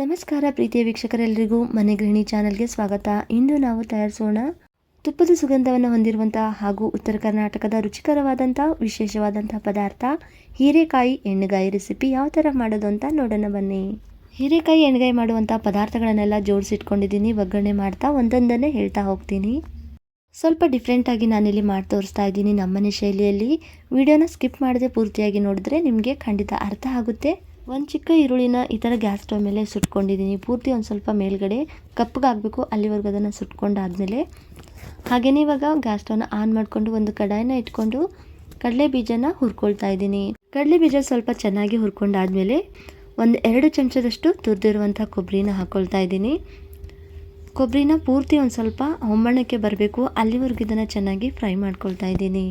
ನಮಸ್ಕಾರ ಪ್ರೀತಿಯ ವೀಕ್ಷಕರೆಲ್ಲರಿಗೂ, ಮನೆ ಗೃಹಿಣಿ ಚಾನಲ್ಗೆ ಸ್ವಾಗತ. ಇಂದು ನಾವು ತಯಾರಿಸೋಣ ತುಪ್ಪದ ಸುಗಂಧವನ್ನು ಹೊಂದಿರುವಂತಹ ಹಾಗೂ ಉತ್ತರ ಕರ್ನಾಟಕದ ರುಚಿಕರವಾದಂಥ ವಿಶೇಷವಾದಂಥ ಪದಾರ್ಥ, ಹೀರೆಕಾಯಿ ಎಣ್ಣೆಗಾಯಿ ರೆಸಿಪಿ ಯಾವ ಥರ ಮಾಡೋದು ಅಂತ ನೋಡೋಣ ಬನ್ನಿ. ಹೀರೆಕಾಯಿ ಎಣ್ಣೆಗಾಯಿ ಮಾಡುವಂಥ ಪದಾರ್ಥಗಳನ್ನೆಲ್ಲ ಜೋಡಿಸಿಟ್ಕೊಂಡಿದ್ದೀನಿ, ಒಗ್ಗರಣೆ ಮಾಡ್ತಾ ಒಂದೊಂದನ್ನೇ ಹೇಳ್ತಾ ಹೋಗ್ತೀನಿ. ಸ್ವಲ್ಪ ಡಿಫ್ರೆಂಟಾಗಿ ನಾನಿಲ್ಲಿ ಮಾಡಿ ತೋರಿಸ್ತಾ ಇದ್ದೀನಿ ನಮ್ಮನೆ ಶೈಲಿಯಲ್ಲಿ. ವಿಡಿಯೋನ ಸ್ಕಿಪ್ ಮಾಡದೆ ಪೂರ್ತಿಯಾಗಿ ನೋಡಿದ್ರೆ ನಿಮಗೆ ಖಂಡಿತ ಅರ್ಥ ಆಗುತ್ತೆ. ಒಂದು ಚಿಕ್ಕ ಈರುಳ್ಳಿನ ಈ ಥರ ಗ್ಯಾಸ್ ಸ್ಟವ್ ಮೇಲೆ ಸುಟ್ಕೊಂಡಿದ್ದೀನಿ. ಪೂರ್ತಿ ಒಂದು ಸ್ವಲ್ಪ ಮೇಲ್ಗಡೆ ಕಪ್ಪಗಾಗಬೇಕು ಅಲ್ಲಿವರೆಗೂ ಅದನ್ನು ಸುಟ್ಕೊಂಡಾದಮೇಲೆ. ಹಾಗೆಯೇ ಇವಾಗ ಗ್ಯಾಸ್ ಸ್ಟವ್ನ ಆನ್ ಮಾಡಿಕೊಂಡು ಒಂದು ಕಡಾಯಿನ ಇಟ್ಕೊಂಡು ಕಡಲೆ ಬೀಜನ ಹುರ್ಕೊಳ್ತಾ ಇದ್ದೀನಿ. ಕಡಲೆ ಬೀಜ ಸ್ವಲ್ಪ ಚೆನ್ನಾಗಿ ಹುರ್ಕೊಂಡಾದಮೇಲೆ ಒಂದು ಎರಡು ಚಮಚದಷ್ಟು ತುರಿದಿರುವಂಥ ಕೊಬ್ಬರಿನ ಹಾಕ್ಕೊಳ್ತಾ ಇದ್ದೀನಿ. ಕೊಬ್ಬರಿನ ಪೂರ್ತಿ ಒಂದು ಸ್ವಲ್ಪ ಹೊಂಬಣ್ಣಕ್ಕೆ ಬರಬೇಕು, ಅಲ್ಲಿವರೆಗೂ ಇದನ್ನು ಚೆನ್ನಾಗಿ ಫ್ರೈ ಮಾಡ್ಕೊಳ್ತಾ ಇದ್ದೀನಿ.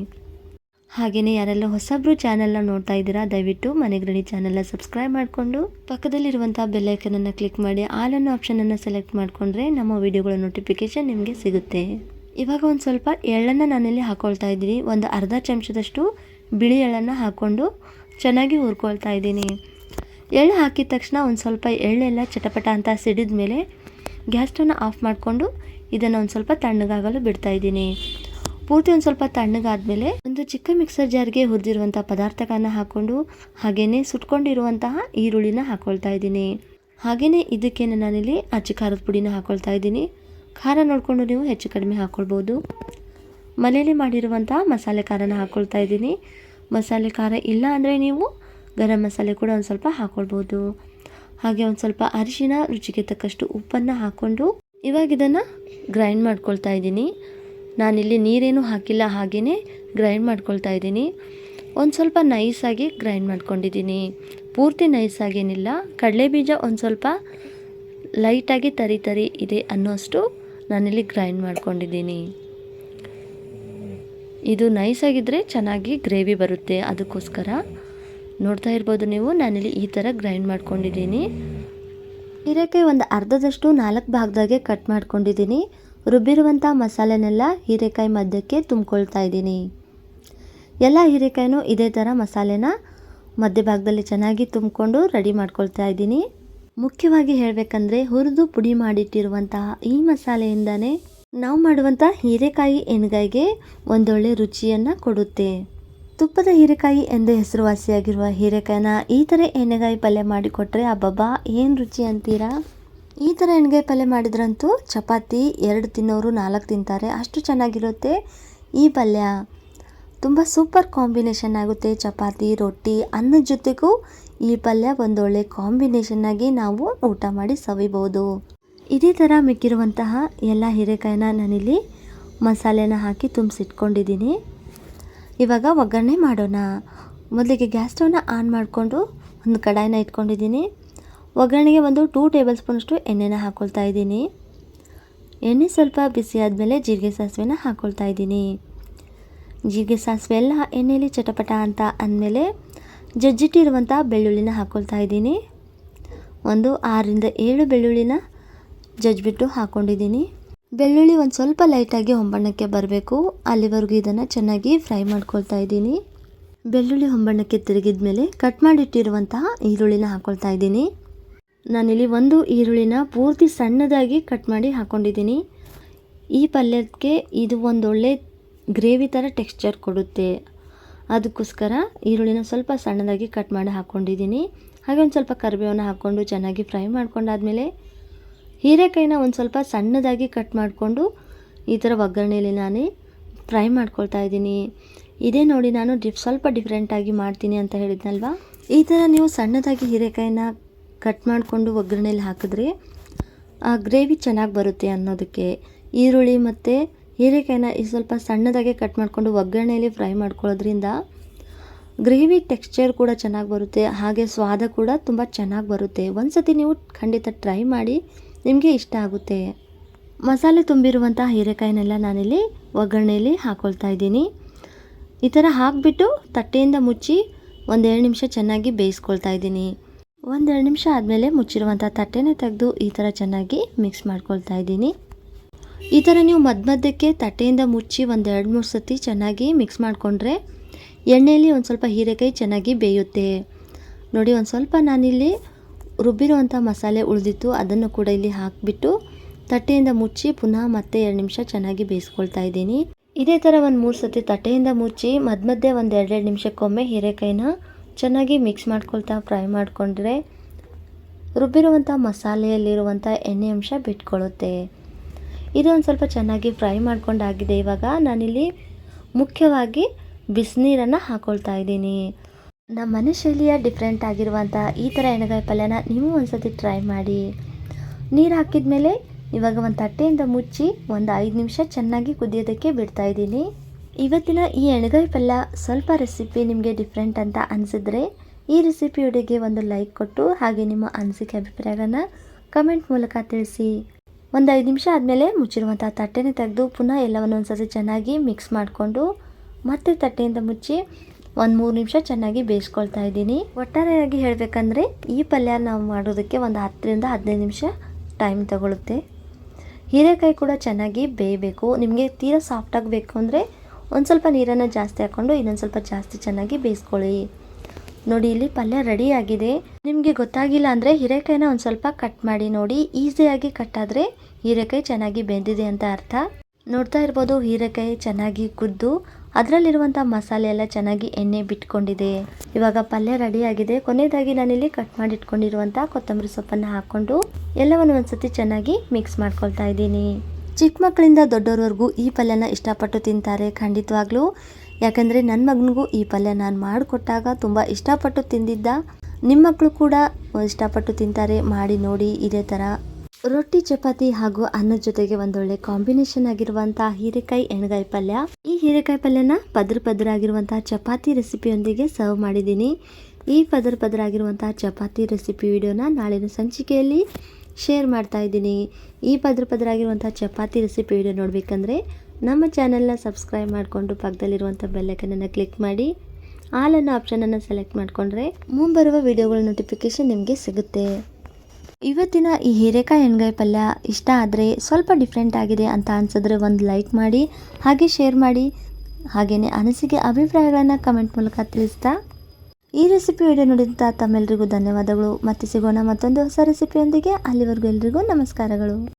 ಹಾಗೆಯೇ ಯಾರೆಲ್ಲ ಹೊಸಬ್ರು ಚಾನೆಲ್ನ ನೋಡ್ತಾ ಇದ್ದೀರಾ, ದಯವಿಟ್ಟು ಮನೆಗರಣಿ ಚಾನೆಲ್ನ ಸಬ್ಸ್ಕ್ರೈಬ್ ಮಾಡಿಕೊಂಡು ಪಕ್ಕದಲ್ಲಿರುವಂಥ ಬೆಲ್ಲೈಕನನ್ನು ಕ್ಲಿಕ್ ಮಾಡಿ ಆಲ್ ಅನ್ನೋ ಆಪ್ಷನನ್ನು ಸೆಲೆಕ್ಟ್ ಮಾಡಿಕೊಂಡ್ರೆ ನಮ್ಮ ವಿಡಿಯೋಗಳ ನೋಟಿಫಿಕೇಷನ್ ನಿಮಗೆ ಸಿಗುತ್ತೆ. ಇವಾಗ ಒಂದು ಸ್ವಲ್ಪ ಎಳ್ಳನ್ನು ನಾನಿಲ್ಲಿ ಹಾಕ್ಕೊಳ್ತಾ ಇದ್ದೀನಿ. ಒಂದು ಅರ್ಧ ಚಮಚದಷ್ಟು ಬಿಳಿ ಎಳ್ಳನ್ನು ಹಾಕ್ಕೊಂಡು ಚೆನ್ನಾಗಿ ಹುರ್ಕೊಳ್ತಾ ಇದ್ದೀನಿ. ಎಳ್ಳು ಹಾಕಿದ ತಕ್ಷಣ ಒಂದು ಸ್ವಲ್ಪ ಎಳ್ಳೆಲ್ಲ ಚಟಪಟ ಅಂತ ಸಿಡಿದ ಮೇಲೆ ಗ್ಯಾಸ್ ಸ್ಟವ್ನ ಆಫ್ ಮಾಡಿಕೊಂಡು ಇದನ್ನು ಒಂದು ಸ್ವಲ್ಪ ತಣ್ಣಗಾಗಲು ಬಿಡ್ತಾ ಇದ್ದೀನಿ. ಪೂರ್ತಿ ಒಂದು ಸ್ವಲ್ಪ ತಣ್ಣಗಾದ್ಮೇಲೆ ಒಂದು ಚಿಕ್ಕ ಮಿಕ್ಸರ್ ಜಾರ್ಗೆ ಹುರಿದಿರುವಂಥ ಪದಾರ್ಥಗಳನ್ನ ಹಾಕ್ಕೊಂಡು ಹಾಗೇನೆ ಸುಟ್ಕೊಂಡಿರುವಂತಹ ಈರುಳ್ಳಿನ ಹಾಕ್ಕೊಳ್ತಾ ಇದ್ದೀನಿ. ಹಾಗೇನೆ ಇದಕ್ಕೆ ನಾನಿಲ್ಲಿ ಅಚ್ಚಿ ಖಾರದ ಪುಡಿನ ಹಾಕ್ಕೊಳ್ತಾ ಇದ್ದೀನಿ. ಖಾರ ನೋಡಿಕೊಂಡು ನೀವು ಹೆಚ್ಚು ಕಡಿಮೆ ಹಾಕ್ಕೊಳ್ಬೋದು ಮನೆಯಲ್ಲಿ ಮಾಡಿರುವಂತಹ ಮಸಾಲೆ ಖಾರನ ಹಾಕ್ಕೊಳ್ತಾ ಇದ್ದೀನಿ. ಮಸಾಲೆ ಖಾರ ಇಲ್ಲ ಅಂದರೆ ನೀವು ಗರಂ ಮಸಾಲೆ ಕೂಡ ಒಂದು ಸ್ವಲ್ಪ ಹಾಕ್ಕೊಳ್ಬೋದು ಹಾಗೆ ಒಂದು ಸ್ವಲ್ಪ ಅರಿಶಿನ ರುಚಿಗೆ ತಕ್ಕಷ್ಟು ಉಪ್ಪನ್ನು ಹಾಕ್ಕೊಂಡು ಇವಾಗ ಇದನ್ನು ಗ್ರೈಂಡ್ ಮಾಡ್ಕೊಳ್ತಾ ಇದ್ದೀನಿ. ನಾನಿಲ್ಲಿ ನೀರೇನು ಹಾಕಿಲ್ಲ ಹಾಗೆಯೇ ಗ್ರೈಂಡ್ ಮಾಡ್ಕೊಳ್ತಾ ಇದ್ದೀನಿ. ಒಂದು ಸ್ವಲ್ಪ ನೈಸಾಗಿ ಗ್ರೈಂಡ್ ಮಾಡ್ಕೊಂಡಿದ್ದೀನಿ. ಪೂರ್ತಿ ನೈಸಾಗೇನಿಲ್ಲ ಕಡಲೆ ಬೀಜ ಒಂದು ಸ್ವಲ್ಪ ಲೈಟಾಗಿ ತರಿ ತರಿ ಇದೆ ಅನ್ನೋಷ್ಟು ನಾನಿಲ್ಲಿ ಗ್ರೈಂಡ್ ಮಾಡ್ಕೊಂಡಿದ್ದೀನಿ. ಇದು ನೈಸಾಗಿದ್ದರೆ ಚೆನ್ನಾಗಿ ಗ್ರೇವಿ ಬರುತ್ತೆ ಅದಕ್ಕೋಸ್ಕರ. ನೋಡ್ತಾ ಇರ್ಬೋದು ನೀವು, ನಾನಿಲ್ಲಿ ಈ ಥರ ಗ್ರೈಂಡ್ ಮಾಡ್ಕೊಂಡಿದ್ದೀನಿ. ಹೀರೆಕಾಯಿ ಒಂದು ಅರ್ಧದಷ್ಟು ನಾಲ್ಕು ಭಾಗದಾಗೆ ಕಟ್ ಮಾಡ್ಕೊಂಡಿದ್ದೀನಿ. ರುಬ್ಬಿರುವಂಥ ಮಸಾಲೆನೆಲ್ಲ ಹೀರೆಕಾಯಿ ಮಧ್ಯಕ್ಕೆ ತುಂಬ್ಕೊಳ್ತಾ ಇದ್ದೀನಿ. ಎಲ್ಲ ಹೀರೆಕಾಯಿನೂ ಇದೇ ಥರ ಮಸಾಲೆನ ಮಧ್ಯಭಾಗದಲ್ಲಿ ಚೆನ್ನಾಗಿ ತುಂಬಿಕೊಂಡು ರೆಡಿ ಮಾಡ್ಕೊಳ್ತಾ ಇದ್ದೀನಿ. ಮುಖ್ಯವಾಗಿ ಹೇಳಬೇಕಂದ್ರೆ ಹುರಿದು ಪುಡಿ ಮಾಡಿಟ್ಟಿರುವಂತಹ ಈ ಮಸಾಲೆಯಿಂದನೇ ನಾವು ಮಾಡುವಂಥ ಹೀರೆಕಾಯಿ ಎಣ್ಗಾಯಿಗೆ ಒಂದೊಳ್ಳೆ ರುಚಿಯನ್ನು ಕೊಡುತ್ತೆ. ತುಪ್ಪದ ಹೀರೆಕಾಯಿ ಎಂದೇ ಹೆಸರುವಾಸಿಯಾಗಿರುವ ಹೀರೆಕಾಯಿನ ಈ ಥರ ಎಣ್ಣೆಗಾಯಿ ಪಲ್ಯ ಮಾಡಿಕೊಟ್ರೆ ಅಬ್ಬಬ್ಬಾ, ಏನು ರುಚಿ ಅಂತೀರಾ? ಈ ಥರ ಎಣ್ಣೆಗಾಯಿ ಪಲ್ಯ ಮಾಡಿದ್ರಂತೂ ಚಪಾತಿ ಎರಡು ತಿನ್ನೋರು ನಾಲ್ಕು ತಿಂತಾರೆ, ಅಷ್ಟು ಚೆನ್ನಾಗಿರುತ್ತೆ ಈ ಪಲ್ಯ. ತುಂಬ ಸೂಪರ್ ಕಾಂಬಿನೇಷನ್ ಆಗುತ್ತೆ ಚಪಾತಿ, ರೊಟ್ಟಿ, ಅನ್ನದ ಜೊತೆಗೂ ಈ ಪಲ್ಯ ಒಂದೊಳ್ಳೆ ಕಾಂಬಿನೇಷನ್ನಾಗಿ ನಾವು ಊಟ ಮಾಡಿ ಸವಿಬೋದು. ಇದೇ ಥರ ಮಿಕ್ಕಿರುವಂತಹ ಎಲ್ಲ ಹೀರೆಕಾಯಿನ ನಾನಿಲ್ಲಿ ಮಸಾಲೆನ ಹಾಕಿ ತುಂಬಿಸಿಟ್ಕೊಂಡಿದ್ದೀನಿ. ಇವಾಗ ಒಗ್ಗರಣೆ ಮಾಡೋಣ. ಮೊದಲಿಗೆ ಗ್ಯಾಸ್ ಸ್ಟವ್ನ ಆನ್ ಮಾಡಿಕೊಂಡು ಒಂದು ಕಡಾಯಿನ ಇಟ್ಕೊಂಡಿದ್ದೀನಿ. ಒಗ್ಗರಣೆಗೆ ಒಂದು ಟೂ ಟೇಬಲ್ ಸ್ಪೂನಷ್ಟು ಎಣ್ಣೆನ ಹಾಕ್ಕೊಳ್ತಾ ಇದ್ದೀನಿ. ಎಣ್ಣೆ ಸ್ವಲ್ಪ ಬಿಸಿ ಆದಮೇಲೆ ಜೀರಿಗೆ ಸಾಸಿವೆನ ಹಾಕ್ಕೊಳ್ತಾ ಇದ್ದೀನಿ. ಜೀರಿಗೆ ಸಾಸಿವೆ ಎಲ್ಲ ಎಣ್ಣೆಯಲ್ಲಿ ಚಟಪಟ ಅಂತ ಅಂದಮೇಲೆ ಜಜ್ಜಿಟ್ಟಿರುವಂಥ ಬೆಳ್ಳುಳ್ಳಿನ ಹಾಕ್ಕೊಳ್ತಾ ಇದ್ದೀನಿ. ಒಂದು ಆರರಿಂದ ಏಳು ಬೆಳ್ಳುಳ್ಳಿನ ಜಜ್ಜಿಬಿಟ್ಟು ಹಾಕ್ಕೊಂಡಿದ್ದೀನಿ ಬೆಳ್ಳುಳ್ಳಿ ಒಂದು ಸ್ವಲ್ಪ ಲೈಟಾಗಿ ಹೊಂಬಣ್ಣಕ್ಕೆ ಬರಬೇಕು. ಅಲ್ಲಿವರೆಗೂ ಇದನ್ನು ಚೆನ್ನಾಗಿ ಫ್ರೈ ಮಾಡ್ಕೊಳ್ತಾ ಇದ್ದೀನಿ. ಬೆಳ್ಳುಳ್ಳಿ ಹೊಂಬಣ್ಣಕ್ಕೆ ತಿರುಗಿದ ಮೇಲೆ ಕಟ್ ಮಾಡಿಟ್ಟಿರುವಂತಹ ಈರುಳ್ಳಿನ ಹಾಕ್ಕೊಳ್ತಾ ಇದ್ದೀನಿ. ನಾನಿಲ್ಲಿ ಒಂದು ಈರುಳ್ಳಿನ ಪೂರ್ತಿ ಸಣ್ಣದಾಗಿ ಕಟ್ ಮಾಡಿ ಹಾಕ್ಕೊಂಡಿದ್ದೀನಿ ಈ ಪಲ್ಯಕ್ಕೆ ಇದು ಒಂದೊಳ್ಳೆ ಗ್ರೇವಿ ಥರ ಟೆಕ್ಸ್ಚರ್ ಕೊಡುತ್ತೆ. ಅದಕ್ಕೋಸ್ಕರ ಈರುಳ್ಳಿನ ಸ್ವಲ್ಪ ಸಣ್ಣದಾಗಿ ಕಟ್ ಮಾಡಿ ಹಾಕ್ಕೊಂಡಿದ್ದೀನಿ ಹಾಗೆ ಒಂದು ಸ್ವಲ್ಪ ಕರಿಬೇವನ್ನು ಹಾಕ್ಕೊಂಡು ಚೆನ್ನಾಗಿ ಫ್ರೈ ಮಾಡ್ಕೊಂಡಾದಮೇಲೆ ಹೀರೆಕಾಯಿನ ಒಂದು ಸ್ವಲ್ಪ ಸಣ್ಣದಾಗಿ ಕಟ್ ಮಾಡಿಕೊಂಡು ಈ ಥರ ಒಗ್ಗರಣೆಯಲ್ಲಿ ನಾನೇ ಫ್ರೈ ಮಾಡ್ಕೊಳ್ತಾ ಇದ್ದೀನಿ. ಇದೇ ನೋಡಿ ನಾನು ಡಿಫ್ ಸ್ವಲ್ಪ ಡಿಫ್ರೆಂಟಾಗಿ ಮಾಡ್ತೀನಿ ಅಂತ ಹೇಳಿದ್ನಲ್ವಾ? ಈ ಥರ ನೀವು ಸಣ್ಣದಾಗಿ ಹೀರೆಕಾಯಿನ ಕಟ್ ಮಾಡಿಕೊಂಡು ಒಗ್ಗರಣೆಯಲ್ಲಿ ಹಾಕಿದ್ರೆ ಆ ಗ್ರೇವಿ ಚೆನ್ನಾಗಿ ಬರುತ್ತೆ ಅನ್ನೋದಕ್ಕೆ ಈರುಳ್ಳಿ ಮತ್ತು ಹೀರೆಕಾಯಿನ ಈ ಸ್ವಲ್ಪ ಸಣ್ಣದಾಗೆ ಕಟ್ ಮಾಡಿಕೊಂಡು ಒಗ್ಗರಣೆಯಲ್ಲಿ ಫ್ರೈ ಮಾಡ್ಕೊಳ್ಳೋದ್ರಿಂದ ಗ್ರೇವಿ ಟೆಕ್ಸ್ಚರ್ ಕೂಡ ಚೆನ್ನಾಗಿ ಬರುತ್ತೆ, ಹಾಗೆ ಸ್ವಾದ ಕೂಡ ತುಂಬ ಚೆನ್ನಾಗಿ ಬರುತ್ತೆ. ಒಂದು ಸತಿ ನೀವು ಖಂಡಿತ ಟ್ರೈ ಮಾಡಿ ನಿಮಗೆ ಇಷ್ಟ ಆಗುತ್ತೆ. ಮಸಾಲೆ ತುಂಬಿರುವಂಥ ಹೀರೆಕಾಯಿನೆಲ್ಲ ನಾನಿಲ್ಲಿ ಒಗ್ಗರಣೆಯಲ್ಲಿ ಹಾಕ್ಕೊಳ್ತಾ ಇದ್ದೀನಿ. ಈ ಥರ ಹಾಕಿಬಿಟ್ಟು ತಟ್ಟೆಯಿಂದ ಮುಚ್ಚಿ ಒಂದೆರಡು ನಿಮಿಷ ಚೆನ್ನಾಗಿ ಬೇಯಿಸ್ಕೊಳ್ತಾ ಇದ್ದೀನಿ. ಒಂದೆರಡು ನಿಮಿಷ ಆದಮೇಲೆ ಮುಚ್ಚಿರುವಂಥ ತಟ್ಟೆನೇ ತೆಗೆದು ಈ ಥರ ಚೆನ್ನಾಗಿ ಮಿಕ್ಸ್ ಮಾಡ್ಕೊಳ್ತಾ ಇದ್ದೀನಿ. ಈ ಥರ ನೀವು ಮಧ್ಯ ಮಧ್ಯಕ್ಕೆ ತಟ್ಟೆಯಿಂದ ಮುಚ್ಚಿ ಒಂದು ಎರಡು ಮೂರು ಸತಿ ಚೆನ್ನಾಗಿ ಮಿಕ್ಸ್ ಮಾಡಿಕೊಂಡ್ರೆ ಎಣ್ಣೆಯಲ್ಲಿ ಒಂದು ಸ್ವಲ್ಪ ಹೀರೆಕಾಯಿ ಚೆನ್ನಾಗಿ ಬೇಯುತ್ತೆ. ನೋಡಿ, ಒಂದು ಸ್ವಲ್ಪ ನಾನಿಲ್ಲಿ ರುಬ್ಬಿರುವಂಥ ಮಸಾಲೆ ಉಳಿದಿತ್ತು, ಅದನ್ನು ಕೂಡ ಇಲ್ಲಿ ಹಾಕಿಬಿಟ್ಟು ತಟ್ಟೆಯಿಂದ ಮುಚ್ಚಿ ಪುನಃ ಮತ್ತೆ ಎರಡು ನಿಮಿಷ ಚೆನ್ನಾಗಿ ಬೇಯಿಸ್ಕೊಳ್ತಾ ಇದ್ದೀನಿ. ಇದೇ ಥರ ಒಂದು ಮೂರು ಸತಿ ತಟ್ಟೆಯಿಂದ ಮುಚ್ಚಿ ಮಧ್ಯ ಮಧ್ಯೆ ಒಂದು ಎರಡೆರಡು ನಿಮಿಷಕ್ಕೊಮ್ಮೆ ಹೀರೆಕಾಯಿನ ಚೆನ್ನಾಗಿ ಮಿಕ್ಸ್ ಮಾಡ್ಕೊಳ್ತಾ ಫ್ರೈ ಮಾಡಿಕೊಂಡ್ರೆ ರುಬ್ಬಿರುವಂಥ ಮಸಾಲೆಯಲ್ಲಿರುವಂಥ ಎಣ್ಣೆ ಅಂಶ ಬಿಟ್ಕೊಳ್ಳುತ್ತೆ ಇದು ಸ್ವಲ್ಪ ಚೆನ್ನಾಗಿ ಫ್ರೈ ಮಾಡ್ಕೊಂಡಾಗಿದೆ. ಇವಾಗ ನಾನಿಲ್ಲಿ ಮುಖ್ಯವಾಗಿ ಬಿಸಿನೀರನ್ನು ಹಾಕೊಳ್ತಾ ಇದ್ದೀನಿ. ನಮ್ಮ ಮನೆ ಶೈಲಿಯ ಡಿಫ್ರೆಂಟ್ ಆಗಿರುವಂಥ ಈ ಥರ ಎಣ್ಣೆಗಾಯಿ ಪಲ್ಯನ ನೀವು ಒಂದ್ಸತಿ ಟ್ರೈ ಮಾಡಿ. ನೀರು ಹಾಕಿದ ಮೇಲೆ ಇವಾಗ ಒಂದು ತಟ್ಟೆಯಿಂದ ಮುಚ್ಚಿ ಒಂದು ಐದು ನಿಮಿಷ ಚೆನ್ನಾಗಿ ಕುದಿಯೋದಕ್ಕೆ ಬಿಡ್ತಾ ಇದ್ದೀನಿ. ಇವತ್ತಿನ ಈ ಎಣ್ಗಾಯಿ ಪಲ್ಯ ಸ್ವಲ್ಪ ರೆಸಿಪಿ ನಿಮಗೆ ಡಿಫ್ರೆಂಟ್ ಅಂತ ಅನಿಸಿದ್ರೆ ಈ ರೆಸಿಪಿಯೊಡೆಗೆ ಒಂದು ಲೈಕ್ ಕೊಟ್ಟು ಹಾಗೆ ನಿಮ್ಮ ಅನಿಸಿಕೆ ಅಭಿಪ್ರಾಯಗಳನ್ನ ಕಮೆಂಟ್ ಮೂಲಕ ತಿಳಿಸಿ. ಒಂದು ಐದು ನಿಮಿಷ ಆದಮೇಲೆ ಮುಚ್ಚಿರುವಂಥ ತಟ್ಟೆನ ತೆಗೆದು ಪುನಃ ಎಲ್ಲವನ್ನು ಒಂದ್ಸತಿ ಚೆನ್ನಾಗಿ ಮಿಕ್ಸ್ ಮಾಡಿಕೊಂಡು ಮತ್ತೆ ತಟ್ಟೆಯಿಂದ ಮುಚ್ಚಿ ಒಂದು ಮೂರು ನಿಮಿಷ ಚೆನ್ನಾಗಿ ಬೇಯಿಸ್ಕೊಳ್ತಾ ಇದ್ದೀನಿ. ಒಟ್ಟಾರೆಯಾಗಿ ಹೇಳಬೇಕಂದ್ರೆ ಈ ಪಲ್ಯ ನಾವು ಮಾಡೋದಕ್ಕೆ ಒಂದು ಹತ್ತರಿಂದ ಹದಿನೈದು ನಿಮಿಷ ಟೈಮ್ ತಗೊಳುತ್ತೆ. ಹೀರೆಕಾಯಿ ಕೂಡ ಚೆನ್ನಾಗಿ ಬೇಯಬೇಕು. ನಿಮಗೆ ತೀರಾ ಸಾಫ್ಟ್ ಆಗಬೇಕು ಅಂದರೆ ಒಂದು ಸ್ವಲ್ಪ ನೀರನ್ನು ಜಾಸ್ತಿ ಹಾಕ್ಕೊಂಡು ಇನ್ನೊಂದು ಸ್ವಲ್ಪ ಜಾಸ್ತಿ ಚೆನ್ನಾಗಿ ಬೇಯಿಸ್ಕೊಳ್ಳಿ. ನೋಡಿ, ಇಲ್ಲಿ ಪಲ್ಯ ರೆಡಿ ಆಗಿದೆ. ನಿಮಗೆ ಗೊತ್ತಾಗಿಲ್ಲ ಅಂದರೆ ಹೀರೆಕಾಯಿನ ಒಂದು ಸ್ವಲ್ಪ ಕಟ್ ಮಾಡಿ ನೋಡಿ. ಈಸಿಯಾಗಿ ಕಟ್ ಆದರೆ ಹೀರೆಕಾಯಿ ಚೆನ್ನಾಗಿ ಬೆಂದಿದೆ ಅಂತ ಅರ್ಥ. ನೋಡ್ತಾ ಇರ್ಬೋದು, ಹೀರೆಕಾಯಿ ಚೆನ್ನಾಗಿ ಕುದ್ದು. ಅದರಲ್ಲಿರುವಂಥ ಮಸಾಲೆ ಎಲ್ಲ ಚೆನ್ನಾಗಿ ಎಣ್ಣೆ ಬಿಟ್ಕೊಂಡಿದೆ. ಇವಾಗ ಪಲ್ಯ ರೆಡಿ ಆಗಿದೆ. ಕೊನೆಯದಾಗಿ ನಾನಿಲ್ಲಿ ಕಟ್ ಮಾಡಿ ಇಟ್ಕೊಂಡಿರುವಂಥ ಕೊತ್ತಂಬರಿ ಸೊಪ್ಪನ್ನು ಹಾಕ್ಕೊಂಡು ಎಲ್ಲವನ್ನು ಒಂದ್ಸತಿ ಚೆನ್ನಾಗಿ ಮಿಕ್ಸ್ ಮಾಡ್ಕೊಳ್ತಾ ಇದ್ದೀನಿ. ಚಿಕ್ಕ ಮಕ್ಕಳಿಂದ ದೊಡ್ಡವ್ರವರೆಗೂ ಈ ಪಲ್ಯನ ಇಷ್ಟಪಟ್ಟು ತಿಂತಾರೆ ಖಂಡಿತವಾಗ್ಲೂ. ಯಾಕಂದರೆ ನನ್ನ ಮಗನಿಗೂ ಈ ಪಲ್ಯ ನಾನು ಮಾಡಿಕೊಟ್ಟಾಗ ತುಂಬ ಇಷ್ಟಪಟ್ಟು ತಿಂದಿದ್ದ. ನಿಮ್ಮ ಮಕ್ಕಳು ಕೂಡ ಇಷ್ಟಪಟ್ಟು ತಿಂತಾರೆ, ಮಾಡಿ ನೋಡಿ, ಇದೇ ಥರ ರೊಟ್ಟಿ, ಚಪಾತಿ ಹಾಗೂ ಅನ್ನದ ಜೊತೆಗೆ ಒಂದೊಳ್ಳೆ ಕಾಂಬಿನೇಷನ್ ಆಗಿರುವಂಥ ಹೀರೆಕಾಯಿ ಎಣ್ಗಾಯಿ ಪಲ್ಯ. ಈ ಹೀರೆಕಾಯಿ ಪಲ್ಯನ ಪದ್ರ ಪದ್ರ ಆಗಿರುವಂಥ ಚಪಾತಿ ರೆಸಿಪಿಯೊಂದಿಗೆ ಸರ್ವ್ ಮಾಡಿದ್ದೀನಿ. ಈ ಪದ್ರ ಪದ್ರ ಆಗಿರುವಂಥ ಚಪಾತಿ ರೆಸಿಪಿ ವಿಡಿಯೋನ ನಾಳಿನ ಸಂಚಿಕೆಯಲ್ಲಿ ಶೇರ್ ಮಾಡ್ತಾ ಇದ್ದೀನಿ. ಈ ಪದ್ರ ಪದ್ರ ಆಗಿರುವಂಥ ಚಪಾತಿ ರೆಸಿಪಿ ವಿಡಿಯೋ ನೋಡಬೇಕಂದ್ರೆ ನಮ್ಮ ಚಾನಲ್ನ ಸಬ್ಸ್ಕ್ರೈಬ್ ಮಾಡಿಕೊಂಡು ಪಕ್ಕದಲ್ಲಿರುವಂಥ ಬೆಲ್ಲೈಕನನ್ನು ಕ್ಲಿಕ್ ಮಾಡಿ. ಆಲ್ ಅನ್ನೋ ಆಪ್ಷನನ್ನು ಸೆಲೆಕ್ಟ್ ಮಾಡಿಕೊಂಡ್ರೆ ಮುಂಬರುವ ವಿಡಿಯೋಗಳ ನೋಟಿಫಿಕೇಷನ್ ನಿಮಗೆ ಸಿಗುತ್ತೆ. ಇವತ್ತಿನ ಈ ಹೀರೆಕಾಯಿ ಎಣ್ಗಾಯಿ ಪಲ್ಯ ಇಷ್ಟ ಆದರೆ ಸ್ವಲ್ಪ ಡಿಫ್ರೆಂಟ್ ಆಗಿದೆ ಅಂತ ಅನ್ಸಿದ್ರೆ ಒಂದು ಲೈಕ್ ಮಾಡಿ, ಹಾಗೆ ಶೇರ್ ಮಾಡಿ. ಹಾಗೆಯೇ ಅನಿಸಿಕೆ, ಅಭಿಪ್ರಾಯಗಳನ್ನು ಕಮೆಂಟ್ ಮೂಲಕ ತಿಳಿಸ್ತಾ ಈ ರೆಸಿಪಿ ವಿಡಿಯೋ ನೋಡಿದಂಥ ತಮ್ಮೆಲ್ಲರಿಗೂ ಧನ್ಯವಾದಗಳು. ಮತ್ತೆ ಸಿಗೋಣ ಮತ್ತೊಂದು ಹೊಸ ರೆಸಿಪಿಯೊಂದಿಗೆ ಅಲ್ಲಿವರೆಗೂ ಎಲ್ರಿಗೂ ನಮಸ್ಕಾರಗಳು.